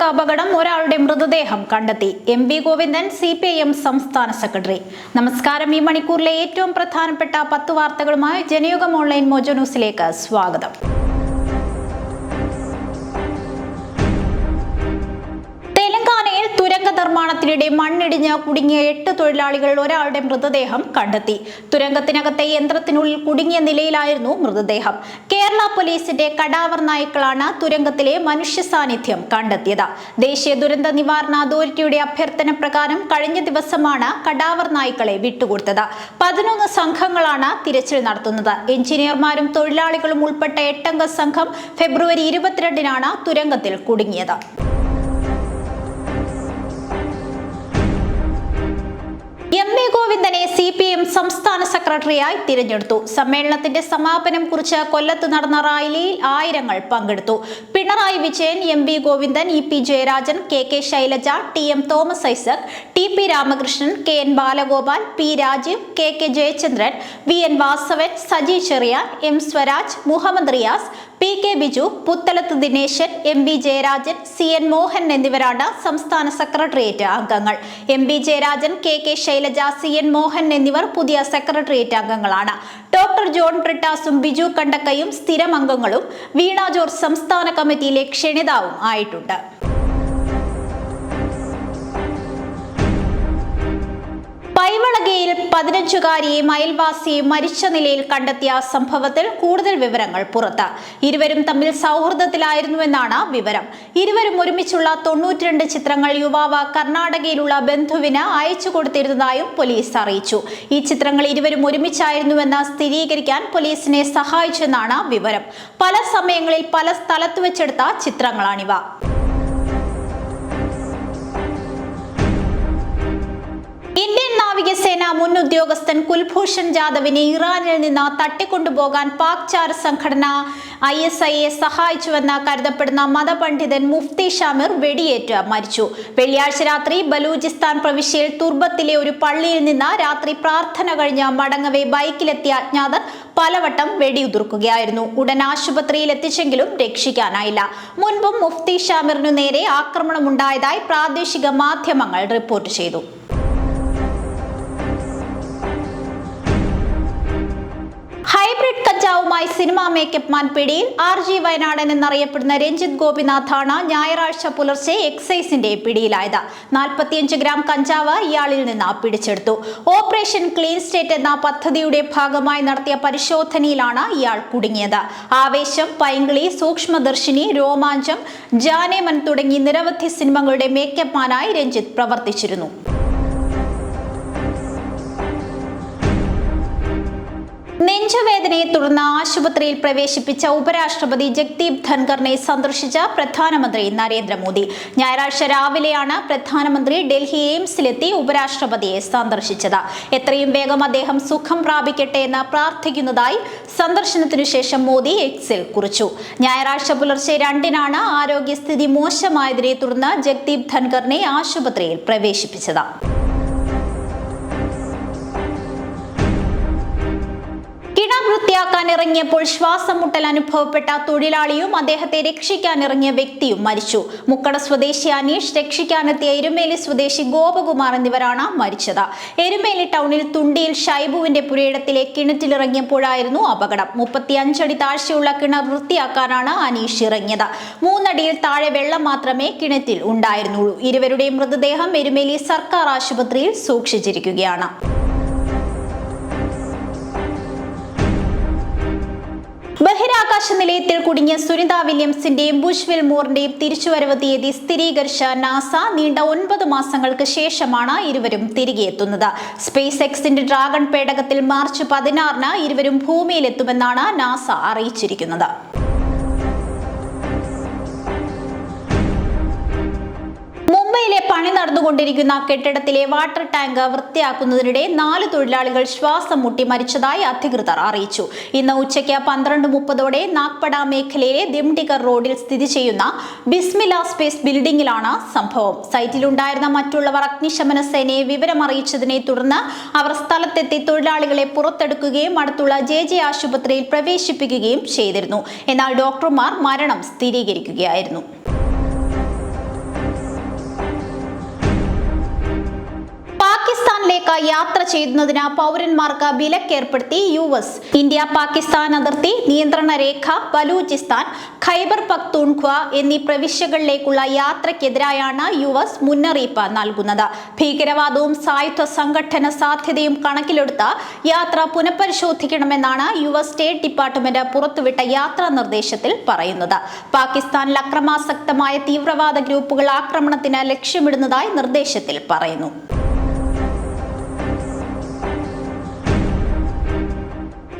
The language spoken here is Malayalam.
തുരങ്ക അപകടം ഒരാളുടെ മൃതദേഹം കണ്ടെത്തി. M V Govindan C P I M സംസ്ഥാന സെക്രട്ടറി. നമസ്കാരം. ഈ മണിക്കൂറിലെ ഏറ്റവും പ്രധാനപ്പെട്ട പത്ത് വാർത്തകളുമായി ജനയുഗം ഓൺലൈൻ മോജോ ന്യൂസിലേക്ക് സ്വാഗതം. തുരങ്ക നിർമ്മാണത്തിനിടെ മണ്ണിടിഞ്ഞ് കുടുങ്ങിയ എട്ട് തൊഴിലാളികൾ ഒരാളുടെ മൃതദേഹം കണ്ടെത്തി. തുരങ്കത്തിനകത്തെ യന്ത്രത്തിനുള്ളിൽ കുടുങ്ങിയ നിലയിലായിരുന്നു മൃതദേഹം. കേരള പോലീസിന്റെ കടാവർ നായ്ക്കളാണ് തുരങ്കത്തിലെ മനുഷ്യ സാന്നിധ്യം കണ്ടെത്തിയത്. ദേശീയ ദുരന്ത നിവാരണ അതോറിറ്റിയുടെ അഭ്യർത്ഥന പ്രകാരം കഴിഞ്ഞ ദിവസമാണ് കടാവർ നായ്ക്കളെ വിട്ടുകൊടുത്തത്. പതിനൊന്ന് സംഘങ്ങളാണ് തിരച്ചിൽ നടത്തുന്നത്. എഞ്ചിനീയർമാരും തൊഴിലാളികളും ഉൾപ്പെട്ട എട്ടംഗ സംഘം ഫെബ്രുവരി ഇരുപത്തിരണ്ടിനാണ് തുരങ്കത്തിൽ കുടുങ്ങിയത്. എം എ ഗോവിന്ദനെ സി പി എം സംസ്ഥാന സെക്രട്ടറിയായി തിരഞ്ഞെടുത്തു. സമ്മേളനത്തിന്റെ സമാപനം കുറിച്ച് കൊല്ലത്ത് നടന്ന റാലിയിൽ ആയിരങ്ങൾ പങ്കെടുത്തു. Pinarayi Vijayan M V Govindan E P Jayarajan K K Shailaja T M Thomas Isaac T P Ramakrishnan K N Balagopal P Rajeev K K Jayachandran V N Vasavan Saji Cherian M Swaraj Muhammad Riyas P K Biju Puthalath Dineshan M V Jayarajan C N Mohan എന്നിവരാണ് സംസ്ഥാന സെക്രട്ടേറിയറ്റ് അംഗങ്ങൾ. M V Jayarajan K K Shailaja C N Mohan എന്നിവർ പുതിയ സെക്രട്ടേറിയറ്റ് അംഗങ്ങളാണ്. ഡോക്ടർ ജോൺ ബ്രിട്ടാസും ബിജു കണ്ടക്കയും സ്ഥിരം അംഗങ്ങളും വീണ ജോർജ് സംസ്ഥാന കമ്മിറ്റിയിലെ ക്ഷണിതാവും ആയിട്ടുണ്ട്. പൈവളകയിൽ പതിനഞ്ചുകാരിയെയും അയൽവാസിയെയും മരിച്ച നിലയിൽ കണ്ടെത്തിയ സംഭവത്തിൽ കൂടുതൽ വിവരങ്ങൾ പുറത്ത്. ഇരുവരും തമ്മിൽ സൗഹൃദത്തിലായിരുന്നുവെന്നാണ് വിവരം. ഇരുവരും ഒരുമിച്ചുള്ള തൊണ്ണൂറ്റിരണ്ട് ചിത്രങ്ങൾ യുവാവ് കർണാടകയിലുള്ള ബന്ധുവിന് അയച്ചു കൊടുത്തിരുന്നതായും പോലീസ് അറിയിച്ചു. ഈ ചിത്രങ്ങൾ ഇരുവരും ഒരുമിച്ചായിരുന്നുവെന്ന് സ്ഥിരീകരിക്കാൻ പോലീസിനെ സഹായിച്ചെന്നാണ് വിവരം. പല സമയങ്ങളിൽ പല സ്ഥലത്ത് വെച്ചെടുത്ത ചിത്രങ്ങളാണിവ. ഉദ്യോഗസ്ഥൻ കുൽഭൂഷൺ ജാദവിനെ ഇറാനിൽ നിന്ന് തട്ടിക്കൊണ്ടുപോകാൻ പാക് ചാര സംഘടന ഐ എസ് ഐയെ സഹായിച്ചുവെന്ന് കരുതപ്പെടുന്ന മതപണ്ഡിതൻ മുഫ്തി ഷാമിർ വെടിയേറ്റ് മരിച്ചു. വെള്ളിയാഴ്ച രാത്രി ബലൂചിസ്ഥാൻ പ്രവിശ്യയിൽ തുർബത്തിലെ ഒരു പള്ളിയിൽ നിന്ന് രാത്രി പ്രാർത്ഥന കഴിഞ്ഞ് മടങ്ങവേ ബൈക്കിലെത്തിയ അജ്ഞാതർ പലവട്ടം വെടിയുതിർക്കുകയായിരുന്നു. ഉടൻ ആശുപത്രിയിൽ എത്തിച്ചെങ്കിലും രക്ഷിക്കാനായില്ല. മുൻപും മുഫ്തി ഷാമിറിനു നേരെ ആക്രമണമുണ്ടായതായി പ്രാദേശിക മാധ്യമങ്ങൾ റിപ്പോർട്ട് ചെയ്തു. ഹൈബ്രിഡ് കഞ്ചാവുമായി സിനിമാ മേക്കപ്പ് മാൻ പിടിയിൽ ആർ ജി വയനാടൻ എന്നറിയപ്പെടുന്ന രഞ്ജിത്ത് ഗോപിനാഥാണ് ഞായറാഴ്ച പുലർച്ചെ എക്സൈസിന്റെ പിടിയിലായത്. നാൽപ്പത്തിയഞ്ച് ഗ്രാം കഞ്ചാവ് ഇയാളിൽ നിന്ന് പിടിച്ചെടുത്തു. ഓപ്പറേഷൻ ക്ലീൻ സ്റ്റേറ്റ് എന്ന പദ്ധതിയുടെ ഭാഗമായി നടത്തിയ പരിശോധനയിലാണ് ഇയാൾ കുടുങ്ങിയത്. ആവേശം പൈങ്കിളി സൂക്ഷ്മദർശിനി രോമാഞ്ചം ജാനേമൻ തുടങ്ങി നിരവധി സിനിമകളുടെ മേക്കപ്പ് മാനായി രഞ്ജിത്ത് പ്രവർത്തിച്ചിരുന്നു. നെഞ്ചുവേദനയെ തുടർന്ന് ആശുപത്രിയിൽ പ്രവേശിപ്പിച്ച ഉപരാഷ്ട്രപതി ജഗ്ദീപ് ധൻഖറിനെ സന്ദർശിച്ച പ്രധാനമന്ത്രി നരേന്ദ്രമോദി. ഞായറാഴ്ച രാവിലെയാണ് പ്രധാനമന്ത്രി ഡൽഹി എയിംസിലെത്തി ഉപരാഷ്ട്രപതിയെ സന്ദർശിച്ചത്. എത്രയും വേഗം അദ്ദേഹം സുഖം പ്രാപിക്കട്ടെ എന്ന് പ്രാർത്ഥിക്കുന്നതായി സന്ദർശനത്തിനു ശേഷം മോദി എക്സിൽ കുറിച്ചു. ഞായറാഴ്ച പുലർച്ചെ രണ്ടിനാണ് ആരോഗ്യസ്ഥിതി മോശമായതിനെ തുടർന്ന് ജഗ്ദീപ് ധൻഖറിനെ ആശുപത്രിയിൽ പ്രവേശിപ്പിച്ചത്. വൃത്തിയാക്കാൻ ഇറങ്ങിയപ്പോൾ ശ്വാസം മുട്ടൽ അനുഭവപ്പെട്ട തൊഴിലാളിയും അദ്ദേഹത്തെ രക്ഷിക്കാൻ ഇറങ്ങിയ വ്യക്തിയും മരിച്ചു. മുക്കട സ്വദേശി അനീഷ് രക്ഷിക്കാനെത്തിയ എരുമേലി സ്വദേശി ഗോപകുമാർ എന്നിവരാണ് മരിച്ചത്. എരുമേലി ടൗണിൽ തുണ്ടിയിൽ ഷൈബുവിന്റെ പുരയിടത്തിലെ കിണറ്റിലിറങ്ങിയപ്പോഴായിരുന്നു അപകടം. മുപ്പത്തി അഞ്ചടി താഴ്ചയുള്ള കിണർ വൃത്തിയാക്കാനാണ് അനീഷ് ഇറങ്ങിയത്. മൂന്നടിയിൽ താഴെ വെള്ളം മാത്രമേ കിണറ്റിൽ ഉണ്ടായിരുന്നുള്ളൂ. ഇരുവരുടെയും മൃതദേഹം എരുമേലി സർക്കാർ ആശുപത്രിയിൽ സൂക്ഷിച്ചിരിക്കുകയാണ്. ബഹിരാകാശ നിലയത്തിൽ കുടുങ്ങിയ സുനിത വില്യംസിന്റെയും ബുഷ് വിൽമോറിന്റെയും തിരിച്ചുവരവ് തീയതി സ്ഥിരീകരിച്ച നാസ നീണ്ട ഒൻപത് മാസങ്ങൾക്ക് ശേഷമാണ് ഇരുവരും തിരികെ എത്തുന്നത്. സ്പേസ് എക്സിന്റെ ഡ്രാഗൺ പേടകത്തിൽ മാർച്ച് പതിനാറിന് ഇരുവരും ഭൂമിയിലെത്തുമെന്നാണ് നാസ അറിയിച്ചിരിക്കുന്നത്. മുംബൈയിലെ പണി നടന്നുകൊണ്ടിരിക്കുന്ന കെട്ടിടത്തിലെ വാട്ടർ ടാങ്ക് വൃത്തിയാക്കുന്നതിനിടെ നാല് തൊഴിലാളികൾ ശ്വാസം മുട്ടി മരിച്ചതായി അധികൃതർ അറിയിച്ചു. ഇന്ന് ഉച്ചയ്ക്ക് പന്ത്രണ്ട് മുപ്പതോടെ നാഗ്പട മേഖലയിലെ ദിംഡിഗർ റോഡിൽ സ്ഥിതി ചെയ്യുന്ന ബിസ്മില സ്പേസ് ബിൽഡിംഗിലാണ് സംഭവം. സൈറ്റിലുണ്ടായിരുന്ന മറ്റുള്ളവർ അഗ്നിശമന സേനയെ വിവരമറിയിച്ചതിനെ തുടർന്ന് അവർ സ്ഥലത്തെത്തി തൊഴിലാളികളെ പുറത്തെടുക്കുകയും അടുത്തുള്ള ജെ ജെ ആശുപത്രിയിൽ പ്രവേശിപ്പിക്കുകയും ചെയ്തിരുന്നു. എന്നാൽ ഡോക്ടർമാർ മരണം സ്ഥിരീകരിക്കുകയായിരുന്നു. രാജ്യങ്ങളിലേക്ക് യാത്ര ചെയ്യുന്നതിന് പൗരന്മാർക്ക് വിലക്കേർപ്പെടുത്തി യു എസ്. ഇന്ത്യ പാകിസ്ഥാൻ അതിർത്തി നിയന്ത്രണ രേഖ ബലൂചിസ്ഥാൻ ഖൈബർ പക്തൂൺഖ്വ എന്നീ പ്രവിശ്യകളിലേക്കുള്ള യാത്രയ്ക്കെതിരായാണ് യു എസ് മുന്നറിയിപ്പ് നൽകുന്നത്. ഭീകരവാദവും സായുധ സംഘടന സാധ്യതയും കണക്കിലെടുത്ത് യാത്ര പുനഃപരിശോധിക്കണമെന്നാണ് യു എസ് സ്റ്റേറ്റ് ഡിപ്പാർട്ട്മെന്റ് പുറത്തുവിട്ട യാത്രാ നിർദ്ദേശത്തിൽ പറയുന്നത്. പാകിസ്ഥാനിൽ അക്രമാസക്തമായ തീവ്രവാദ ഗ്രൂപ്പുകൾ ആക്രമണത്തിന് ലക്ഷ്യമിടുന്നതായി നിർദ്ദേശത്തിൽ പറയുന്നു.